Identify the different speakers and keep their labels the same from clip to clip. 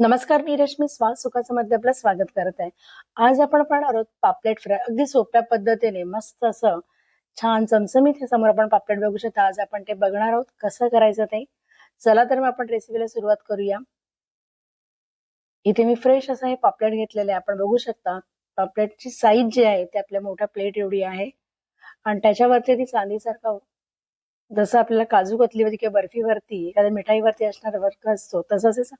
Speaker 1: नमस्कार मी रश्मी स्वास सुखाचं मध्ये आपलं स्वागत करत आहे. आज आपण पाहणार आहोत पापलेट फ्राय. अगदी सोप्या पद्धतीने मस्त असं छान चमचमीत हे समोर आपण पापलेट बघू शकता. आज आपण ते बघणार आहोत कसं करायचं ते. चला तर मग आपण रेसिपीला सुरुवात करूया. इथे मी फ्रेश असं हे पापलेट घेतलेले आपण बघू शकता पापलेटची साईज जी आहे ती आपल्या मोठ्या प्लेट एवढी आहे. आणि त्याच्यावरती ती चांदीसारखा हो. जसं आपल्याला काजू कतलीवरती किंवा बर्फीवरती एखाद्या मिठाईवरती असणारा वर्क असतो तसंच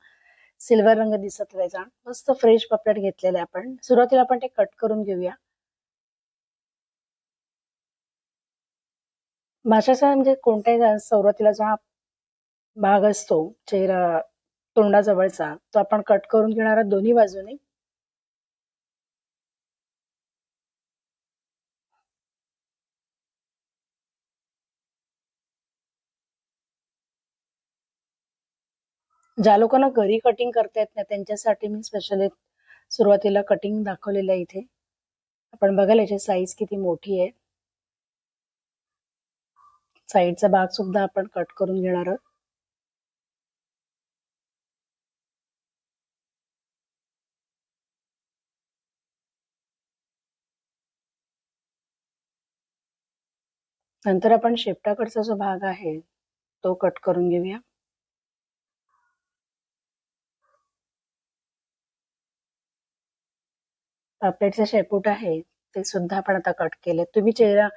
Speaker 1: सिल्वर रंग दिसत त्याचा मस्त फ्रेश पापलेट घेतलेले आपण. सुरुवातीला आपण ते कट करून घेऊया. माशाचा म्हणजे कोणत्याही सुरुवातीला जो हा भाग असतो चेहरा तोंडाजवळचा तो आपण कट करून घेणार दोन्ही बाजूने. ज्या लोकांना घरी कटिंग करता येत नाही त्यांच्यासाठी मी स्पेशली सुरुवातीला कटिंग दाखवलेलं आहे इथे. आपण बघाल याची साईज किती मोठी आहे. साईडचा भाग सुद्धा आपण कट करून घेणार आहोत. नंतर आपण शेपटाकडचा जो भाग आहे तो कट करून घेऊया. पापलेटचं शेपूट आहे ते सुद्धा आपण आता कट केले तुम्ही चेहरा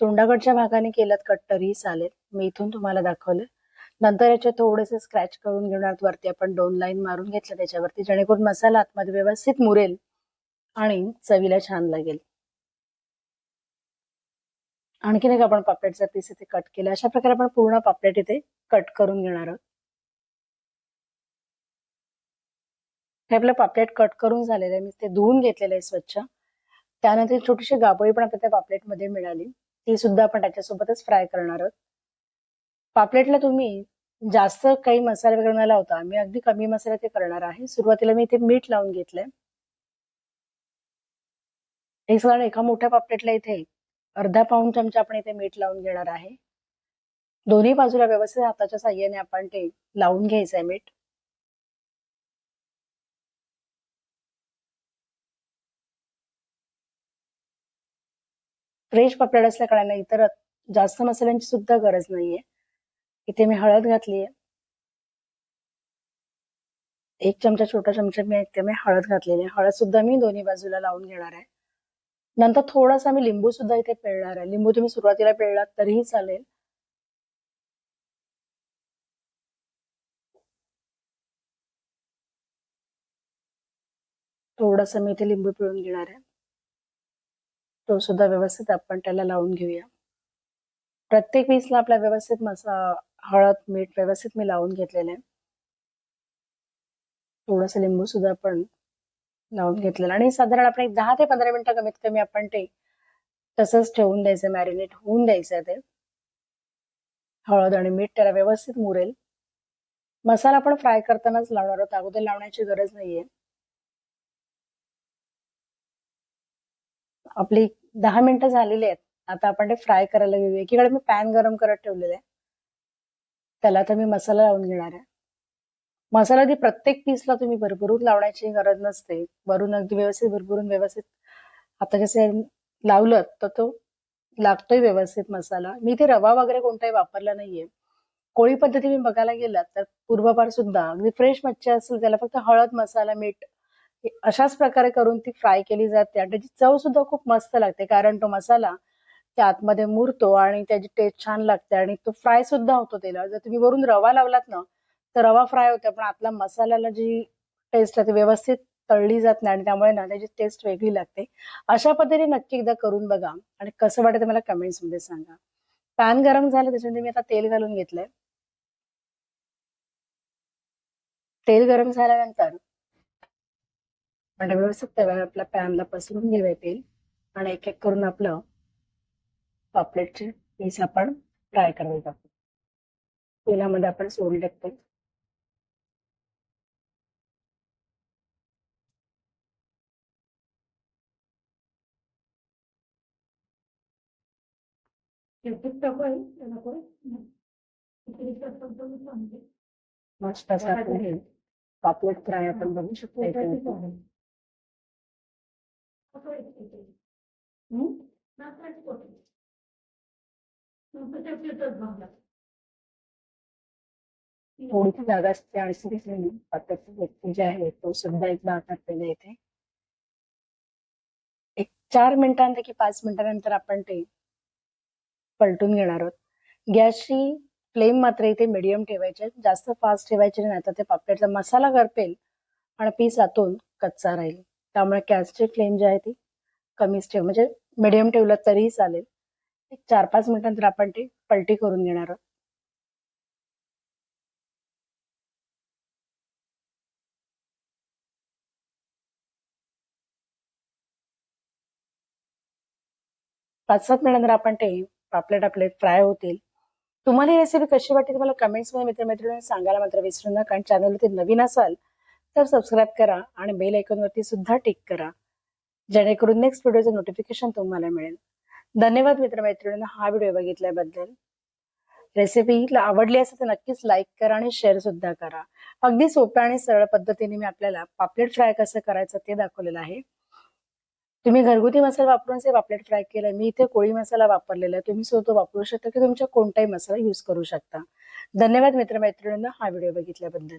Speaker 1: तोंडाकडच्या भागाने केलात कट तरी चालेल. मी इथून तुम्हाला दाखवलं. नंतर याचे थोडेसे स्क्रॅच करून घेणार. वरती आपण दोन लाईन मारून घेतल्या त्याच्यावरती जेणेकरून मसाला आतमध्ये व्यवस्थित मुरेल आणि चवीला छान लागेल. आणखीन एक आपण पापलेटचा पीस इथे कट केला. अशा प्रकारे आपण पूर्ण पापलेट इथे कट करून घेणार आहोत. हे आपलं पापलेट कट करून झालेलं आहे. मी ते धुवून घेतलेलं आहे स्वच्छ. त्यानंतर छोटीशी गाबोळी पण आपल्या त्या पापलेटमध्ये मिळाली. ती सुद्धा आपण त्याच्यासोबतच फ्राय करणार आहोत. पापलेटला तुम्ही जास्त काही मसाले वगैरे न लावता मी अगदी कमी मसाले ते करणार आहे. सुरुवातीला मी इथे मीठ लावून घेतलंय. एक साधारण एका मोठ्या पापलेटला इथे अर्धा पाऊन चमचा आपण इथे मीठ लावून घेणार आहे. दोन्ही बाजूला व्यवस्थित हाताच्या साह्याने आपण ते लावून घ्यायचंय मीठ. फ्रेश पापलेट असल्या कारणाने इतर जास्त मसाल्यांची सुद्धा गरज नाहीये. इथे मी हळद घातली आहे एक चमचा छोटा चमचा मी इथे मी हळद घातलेली आहे. हळद सुद्धा मी दोन्ही बाजूला लावून घेणार आहे. नंतर थोडासा मी लिंबू सुद्धा इथे पेळणार आहे. लिंबू तुम्ही सुरुवातीला पिळलात तरीही चालेल. थोडासा मी इथे लिंबू पिळून घेणार आहे. तो सुद्धा व्यवस्थित आपण त्याला लावून घेऊया. प्रत्येक पीसला आपल्या व्यवस्थित मसा हळद मीठ व्यवस्थित मी लावून घेतलेलं आहे. थोडस लिंबू सुद्धा आपण लावून घेतलेलं आणि साधारण आपण एक दहा ते पंधरा मिनिटं कमीत कमी आपण ते तसंच ठेवून द्यायचं मॅरिनेट होऊन द्यायचं ते. हळद आणि मीठ त्याला व्यवस्थित मुरेल. मसाला आपण फ्राय करतानाच लावणार आहोत. अगोदर लावण्याची गरज नाहीये. आपली दहा मिनिटं झालेली आहेत. आता आपण ते फ्राय करायला घेऊया. एकीकडे मी पॅन गरम करत ठेवलेले आहे. त्याला तर मी मसाला लावून घेणार आहे. मसाला ती प्रत्येक पीसला तुम्ही भरभरून लावण्याची गरज नसते. वरून अगदी व्यवस्थित भरभरून व्यवस्थित. आता जसे लावलं तर तो लागतोय व्यवस्थित मसाला. मी ते रवा वगैरे कोणताही वापरला नाहीये. कोळी पद्धती मी बघायला गेलात तर पूर्वपार सुद्धा. अगदी फ्रेश मच्छी असेल त्याला फक्त हळद मसाला मीठ अशाच प्रकारे करून ती फ्राय केली जाते. आणि त्याची चव सुद्धा खूप मस्त लागते कारण तो मसाला त्या आतमध्ये मुरतो आणि त्याची टेस्ट छान लागते आणि तो फ्राय सुद्धा होतो त्याला. जर तुम्ही वरून रवा लावलात ना तर रवा फ्राय होते पण आतला मसाल्याला जी टेस्ट आहे ती व्यवस्थित तळली जात नाही आणि त्यामुळे ना त्याची टेस्ट वेगळी लागते. अशा पद्धतीने नक्की एकदा करून बघा आणि कसं वाटतं मला कमेंट्समध्ये सांगा. पॅन गरम झालं त्याच्यामध्ये मी आता तेल घालून घेतलंय. तेल गरम झाल्यानंतर आणि व्यवस्थित तव्या आपल्या पॅनला पसरून घेऊया तेल आणि एक एक करून आपलं पापलेटचे पीस आपण फ्राय करायला टाकू. तेलामध्ये आपण सोडून टाकतो. मस्त असं पापलेट फ्राय आपण बघू शकतो. थोडीशी जागा असते आणि व्यक्ती जे आहे तो सुद्धा एकदा टाकलेला येते एक चार मिनिटांनंतर की पाच मिनिटांनंतर आपण ते पलटून घेणार आहोत गॅसची फ्लेम मात्र इथे मिडियम ठेवायचे जास्त फास्ट ठेवायचे नाही तर ते पापलेटचा मसाला करपेल आणि पीस आतून कच्चा राहील. त्यामुळे गॅसची फ्लेम जी आहे ती कमीच ठेव. म्हणजे मिडियम ठेवलं तरीही चालेल. एक चार पाच मिनिटांनंतर आपण ते पलटी करून घेणार आहोत. पाच सात मिनिटांनंतर आपण ते पापलेट आपले फ्राय होतील. तुम्हाला ही रेसिपी कशी वाटते तुम्हाला कमेंट्स मित्र मित्रमैत्रिणी सांगायला मात्र विसरू नका आणि चॅनलवरती नवीन असाल तर सबस्क्राईब करा आणि बेल आयकॉन वरती सुद्धा टिक करा. जेणेकरून नेक्स्ट व्हिडिओचं नोटिफिकेशन तुम्हाला मिळेल. धन्यवाद मित्रमैत्रिणींना हा व्हिडिओ बघितल्याबद्दल. रेसिपी आवडली असेल तर नक्कीच लाईक करा आणि शेअर सुद्धा करा. अगदी सोप्या आणि सरळ पद्धतीने मी आपल्याला पापलेट फ्राय कसं करायचं ते दाखवलेलं आहे. तुम्ही घरगुती मसाला वापरून जे पापलेट फ्राय केलाय मी इथे कोळी मसाला वापरलेला आहे. तुम्ही तो वापरू शकता की तुमच्या कोणताही मसाला युज करू शकता. धन्यवाद मित्रमैत्रिणींना हा व्हिडिओ बघितल्याबद्दल.